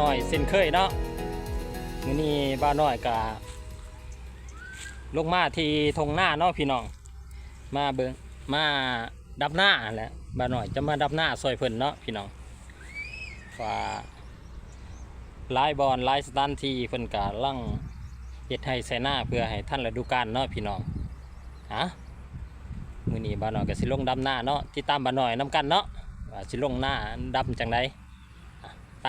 น้อยเคยเนาะมื้อนี้บ้านน้อยกะลงมาที่ทงหน้าเนาะพี่น้อง มาเบิงมาดับหน้าแหละบ้านน้อยจะมาดับหน้าซอยเพิ่นเนาะพี่น้องว่าหลายบอลหลายสถานที่เพิ่นกะลั่งเฮ็ดให้ใส่หน้าเพื่อให้ท่านฤดูกาลเนาะพี่น้องฮะมื้อนี้บ้านน้อยก็สิลงดำหน้าเนาะที่ตามบ้านน้อยนํกันเนาะว่าสิลงหน้าดำจังไดอะไป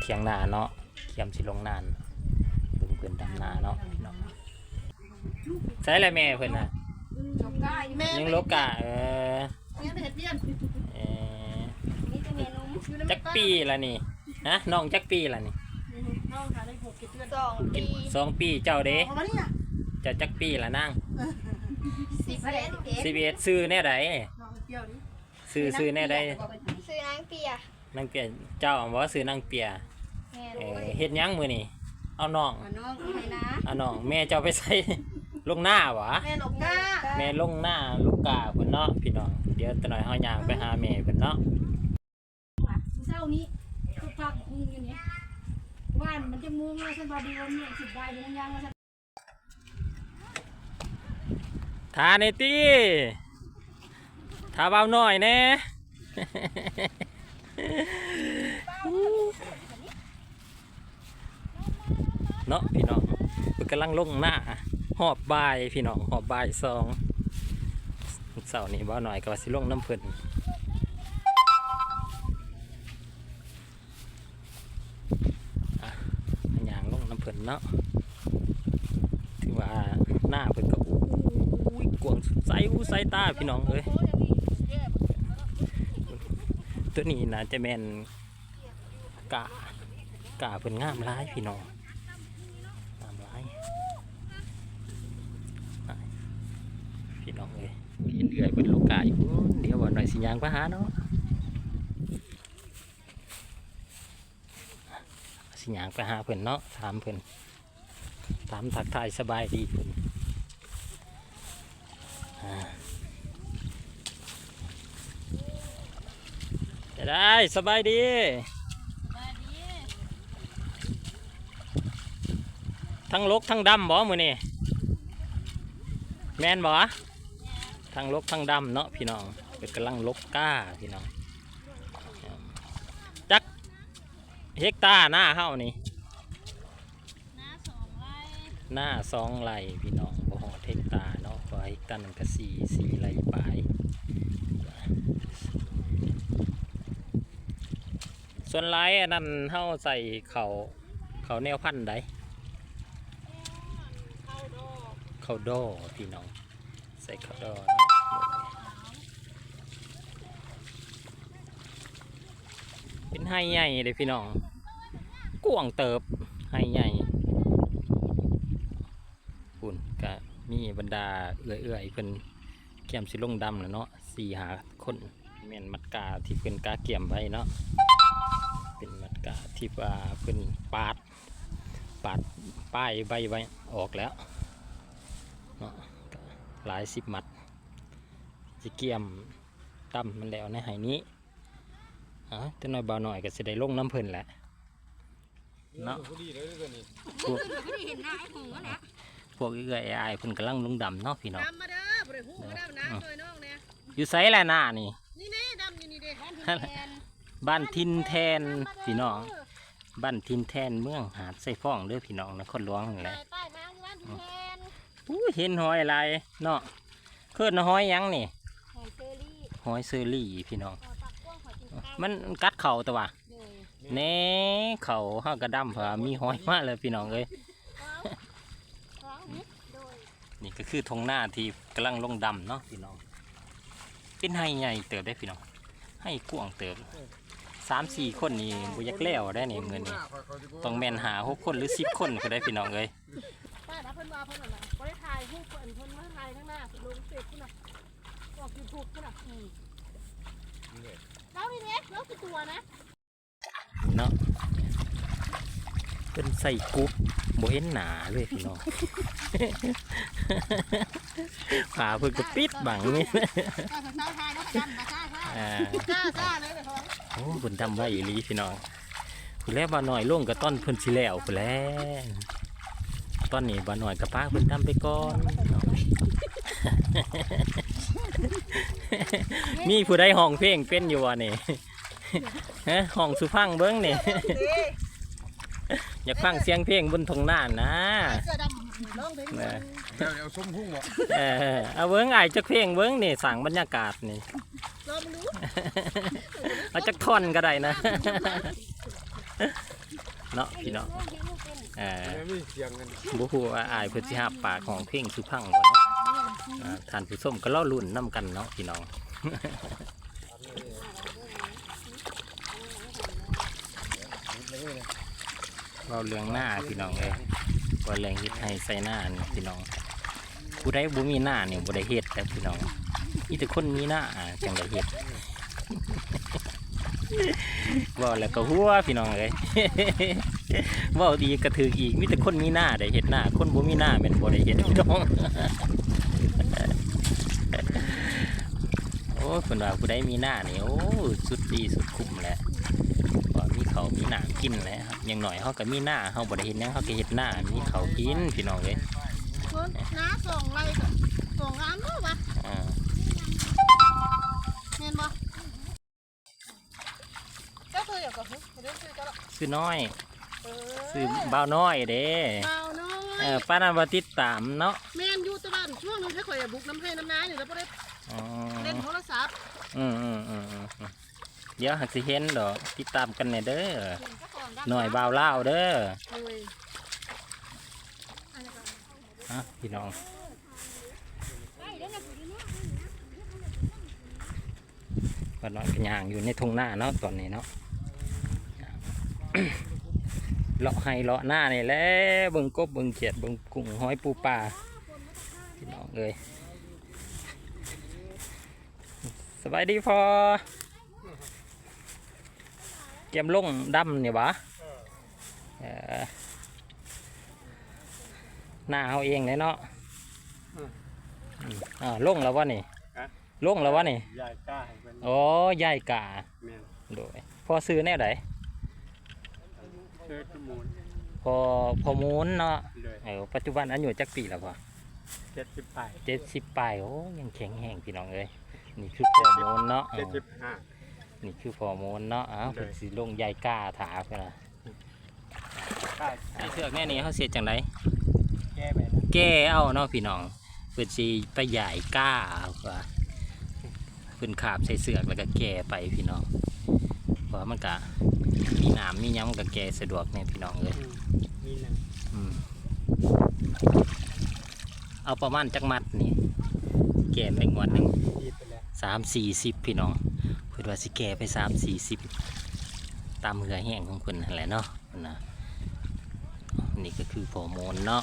เทียงหน้าเนาะเทียมสิลงนานเพิ่นเพิ่นดำหน้าเนาะพี่น้องใส่อะไรแม่เพิ่นน่ะแม่ยังลกกะเออยังไม่เห็นเพี้ยนเออนี่จะเมนูอยู่ในจักปีละนี่ฮะน้องจักปีละนี่น้องค่ะได้หกเจ็ดเดือนสองปีสองปีเจ้าเด้เอามาเนี่ยเจ้าจักปีละนางสิบเอ็ดสิบเอ็ดซื้อแน่ใดน้องเปรี้ยวนี่ซื้อซื้อแน่ใดซื้อนางเปีย นางเปียเจ้าบอกว่าซื้อนางเปียแม่เออเฮ็ดหยังมื้อนี่เอาน้องน้องให้นะเอาน้องแม่เจ้าไปใส่ ลงหน้าวะแม่หลงก้าแม่ลงหน้าลูกกาเพิ่นเนาะพี่น้องเดี๋ยวตะหน่อยเฮาย่างไปหาแม่เพิ่นเนาะเช้านี้คือพักมุงอยู่นี่ว่านมันจะมุงแล้วฉันพอดีวันนี้สิบใบอยู่นั่นยังแล้วฉันทาในตี้ทาเบาหน่อยแน่ เนาะพี่น้องเพิ่นกำลังลงหน้าหอบบายพี่น้องหอบบายสองเสาร์นี้บ่หน่อยก็สิลงน้ำเพิ่นอะอย่างลงน้ำเพิ่นเนาะถือว่าหน้าเพิ่นก็อุ้ยกวงใสอู้ใสตาพี่น้องเอ้ย ตัวนี้น่าจะแม่นกะกะเพิ่นงามหลายพี่น้องตามร้ายพี่น้องเอ้ยเห็นเอื่อยเป็นโลกาอยู่เดี๋ยววันหน่อยสิยางไปหาเนาะสิยางไปหาเพิ่อนเนาะถามเพิ่อนถามทักทายสบายดีเพิ่นอ่าจะ ได้สบายดี ทั้งลกทั้งดำบ่มือนี่แมนบ่ทั้งลกทั้งดำเนาะพี่น้องเป็นกำลังลกก้าพี่น้องจักเฮกตาร์หน้าเฮานี่หน้าสองไร่พี่น้องบ่ฮอเฮกตาร์เนาะเพราะเฮกตาร์หนึงก็สี่สี่ไร่ปลาย ส่วนไรอันนั้นเฮาใส่เขาเขาแนวพันธุ์ใดข้าวดอพี่น้อง ใส่ข้าวดอเนาะเป็นไฮใหญ่เลยพี่น้องกวางเติบไฮใหญ่ปุ่นก็มีบรรดาเอื่อยๆเพิ่นเกี่ยมสิลงดำแล้วเนาะสี่หาคนแม่นมัดกาที่เพิ่นกาเกี่ยมไว้เนาะเป็นมัด กาที่ว่าเพิ่นปาดปาดป้ายใบไว้ออกแล้วเนาะก็หลายสิบหมัดจะเกี่ยมตั้มมันแล้วในไหนี้อะแต่น้อยเบาหน่อยก็จะได้ลงน้ำเพิ่นแหละเนาะพวกพวกเอื้อยอายเพิ่นกำลังลงดำเนาะพี่น้องดำมาเด้อบริหูมาดำน้ำเลยน้องเนี่ยอยู่ไสแหละหน้านี่นี่นี่ดำอยู่นี่เด็ก บ้านทินแทนพี่น้องบ้านทินแทนเมืองหาดไส้ฟ้องเด้อพี่น้องนครหลวงนั่นแหละใต้มาที่บ้านที่แทนอู้เห็นหอยอะไรเนาะเคิดหอยหยังนี่หอยเชอรี่หอยเซอรี่พี่น้องหอยปักกว้างหอยกินข้าวมันกัดเข่าตัววะเลยแหน่เข่าห้ากระดำเพราะว่ามีหอยมากเลยพี่น้องเอ้ยร้องนิดโดยนี่ก็คือทงหน้าที่กำลังลงดำเนาะพี่น้อง เป็นไห้ใหญ่เติบได้พี่น้อง ให้กวางเติบ สามสี่คนนี่บุยักแล้วได้เนี่ยเงินนี่ต้องแมนหาหกคนหรือสิบคนก็ได้พี่น้องเอ้ยป้าดับเพิ่นว่าเพิ่นน่ะบ่ได้ถ่ายรูปเพิ่นเพิ่นมาถ่ายข้างหน้าลงเฟซเพิ่นน่ะออกยูทูบเพิ่นน่ะอืมแล้วนี่เด็กแล้วคือตัวนะเนาะเป็นใส่กรุ๊ปโบเห็นหนาเลยพี่น้องขาเพิ่นก็ปิดบังนี่ถ้าสาวถ่ายแล้วกันมาซ่าซ่าอ่าซ่าซ่าเลยเดี๋ยวเขาโอ้บนทำไว้อีหลีพี่น้องผู้แล้วบ่าน้อยลงกับต้นเพิ่นสิแล้วผู้แล้วตอนนี้บ่าน้อยกับป้าเพิ่นทำไปก่อนเนาะมีผู้ใดห้องเพลงเป็นอยู่วะนี่ฮะห้องสุพังเบิ้งนี่ อยากฟังเสียงเพลงบนทงหน้านะเสื้อดำลองเพลงเออเดี๋ยวเอาส้มพุ่งบ่เออเอาเบิ้งไอ้ายจักเพลงเบิ้งนี่สั่งบรรยากาศนี่ มาดูเอาจักท่อนก็ได้นะ เนาะพี่เนาะเออไม่เสียงกันบ่ฮู้ว่าอายเพิ่นสิหาปากของเพลงสุพังบ่เนาะอ่าทานผู้ชมก็รอลุ้นนํกันเนาะพี่น้อง เราเรื่องหน้าพี่น้องเลยว่าแรงเฮ็ดให้ใส่หน้านี่พี่น้องผู้ใดบ่มีหน้าเนี่ยบ่ได้เฮ็ดแต่พี่น้อง มีแต่คนมีหน้าจังได้เฮ็ดเว่าแล้วก็หัวพี่น้องเลยเว่าดีก็ถืออีกมีแต่คนมีหน้าได้เฮ็ดหน้า คนบ่มีหน้าแม่นบ่ได้เฮ็ดพี่น้องโอ้คนว่าผู้ใดมีหน้านี่โอ้สุดดีสุดคุ้มแหละว่ามีเขาวมีหน้ากินแหล้วครับอย่างหน่อยเขาก็มีหน้าเขาบ่ได้เฮ็ดหยังเขาก็เฮ็ดหน้ามีเขาวกินพี่น้องเลยคนน้าส่งไรก็ส่งงามเนาะวะอ่าเห็ นบ่ก็คืออย่างกับเฮ้ยเรื่องคือก็ละซื้อน้อย เอซื้อบ่าวน้อยเด้เบาน้อเอยอป้านันว่าติดตามเนาะแม่นอยู่แตะบ้านช่วงหนึงให้ข่อยบุกน้ำให้น้ำน้าอยู่แล้วบ่ได้อ๋อเล่นโทรศัพท์อืมอืมอืมอืมอืมเดี๋ยวหักสิเห็นดอกติดตามกันแน่เด้อหน่อยบ่าวเล่าวเด้อ โอ้ยฮะพี่น้อง ป้าน้อยก็ย่างอยู่ในทุ่งหน้าเนาะตอนนี้เนาะเลาะให้เลาะหน้านี่แหละเบิ่งกบเบิ่งเขียดเบิ่งกุ้งหอยปูปลาพี่น้องเอ้ยสบายดีพอเกมลงดำเนี่ยวะเออหน้าเขาเองเลยเนาะอืมอ่าลงแล้ววะนี่ ลงแล้ววะนี่ยายกล้าให้เป็นโอ้ยายกาแม่นโดยพอซื้อแนวไหนเชิดจมูกพอพอมูนเนาะเลยเออปัจจุบันอายุจักปีแล้วพอเจ็ดสิบแปดเจ็ดสิบปลายโอ้ยังแข็งแห้งพี่น้องเลยนี่คือพอมูนเนาะเจ็ดสิบห้า นี่คือพอมูนเนาะอ้าวเลย เพิ่นสิลงยายก้าถาเพื่อนนะกล้าไอ้เสือกแน่นี้เขาเสียจังได แก้ไปแล้วแก้เอาเนาะพี่น้องเพิ่นสิไปใหญ่ก้าเอาว่าเพิ่นขาบใส่เสือกแล้วก็แก้ไปพี่น้องเพราะมันก็มีน้ำมีหยังมันก็แก้สะดวกเนี่ยพี่น้องเลยอืมมีหนึ่งอืมเอาประมาณจักมัดนี่ แก่ไปงวดหนึ่งยีไปแล้วสามสี่สิบพี่น้องเพื่อว่าสิแก่ไปสามสี่สิบตามเหือแห้งของคนนั่นแหละเนาะนะนี่ก็คือโฮอร์โมนเนาะ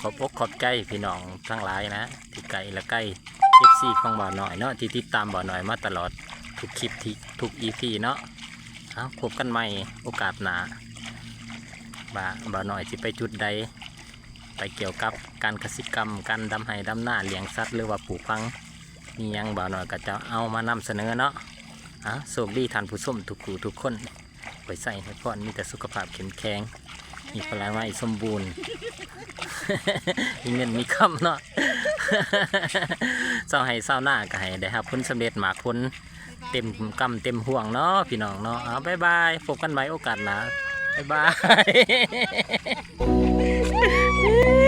ขอบอกขอบใจพี่น้องทั้งหลายนะ ที่ไกลและใกล้เอฟซีของบ่าวหน่อยเนาะที่ติดตามบ่าวหน่อยมาตลอดทุกคลิปที่ทุกอีพีเนาะเอาพบกันใหม่โอกาสหนาบ่าบ่าวหน่อยสิไปจุดใด ไปเกี่ยวกับการกสิกรรม การดำไห้ดำหน้าเลี้ยงสัตว์หรือว่าปลูกพังมียังบ่าวหน่อยก็จะเอามานำเสนอเนาะอะโชคดีท่านผู้ชมทุกคู่ทุกคนไปใส่ให้พรมีแต่สุขภาพเข้มแข็ง มีพลังไม้สมบูรณ์ มีเงินมีคำเนาะเศร้าให้เศร้าหน้าก็ให้ได้ครับคุณสำเร็จหมาคุณเต็มกำเต็มห่วงเนาะพี่น้องเนาะเอาบ๊ายบายพบกันใหม่โอกาสหน้าบ๊ายบาย